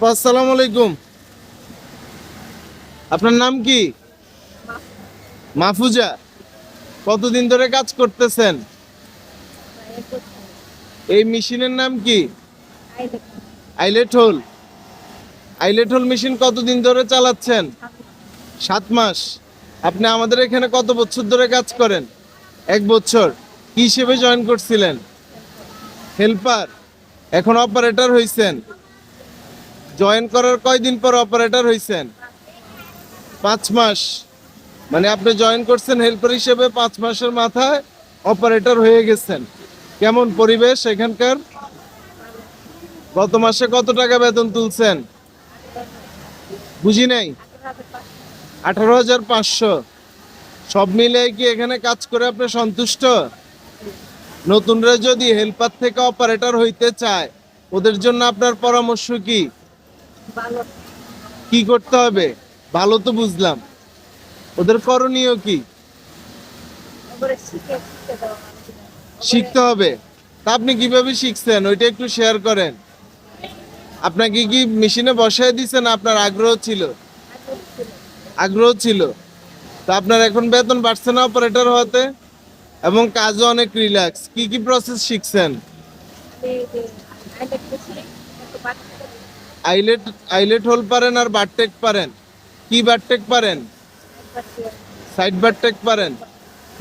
আপা, আসসালামু আলাইকুম। আপনার নাম কি? মাহফুজা, কতদিন ধরে কাজ করতেছেন? এই মেশিনের নাম কি? Eyelet hole eyelet hole machine কতদিন ধরে চালাচ্ছেন? সাত মাস। আপনি আমাদের এখানে কত বছর ধরে কাজ করেন? এক বছর। কি হিসেবে জয়েন করছিলেন? হেল্পার। এখন অপারেটর হইছেন। জয়েন করার কয়দিন পর অপারেটর হয়েছেন পাঁচ মাস। মানে আপনি জয়েন করছেন হেল্পার হিসেবে পাঁচ মাসের মাথায় অপারেটর হয়ে গেছেন। কেমন পরিবেশ এখানকার? গত মাসে কত টাকা বেতন তুলছেন? বুঝি নাই? আঠারো হাজার পাঁচশো। সব মিলে কি এখানে কাজ করে আপনি সন্তুষ্ট? নতুনরা যদি হেল্পার থেকে অপারেটর হইতে চায়, ওদের জন্য আপনার পরামর্শ কি? কি করতে হবে? ভালো তো বুঝলাম। ওদের করণীয় কি? শিখতে হবে। তা আপনি কীভাবে শিখছেন? ওইটা একটু শেয়ার করেন। আপনাকে কি মেশিনে বসায় দিছেন? আপনার আগ্রহ ছিল? আগ্রহ ছিল। তা আপনার এখন বেতন বাড়ছে না অপারেটর হতে এবং কাজও অনেক রিল্যাক্স কি কি প্রসেস শিখছেন? আইলেট আইলেট হোল পারেন আর বারটেক পারেন। কি বারটেক পারেন? সাইড বারটেক পারেন,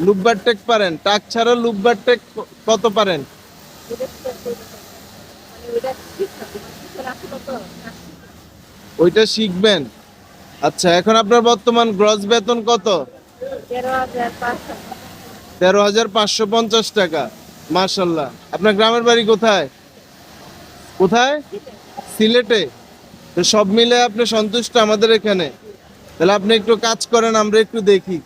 লুপ বারটেক পারেন, টাক ছাড়া লুপ বারটেক কত পারেন? ওইটা শিখবেন। আচ্ছা এখন আপনার বর্তমান গ্রস বেতন কত? তেরো হাজার পাঁচশো পঞ্চাশ টাকা। মার্শাল্লাহ আপনার গ্রামের বাড়ি কোথায়? কোথায়? সিলেটে? তো সব মিলে আপনি সন্তুষ্ট আমাদের এখানে। তাহলে আপনি একটু কাজ করেন, আমরা একটু দেখি।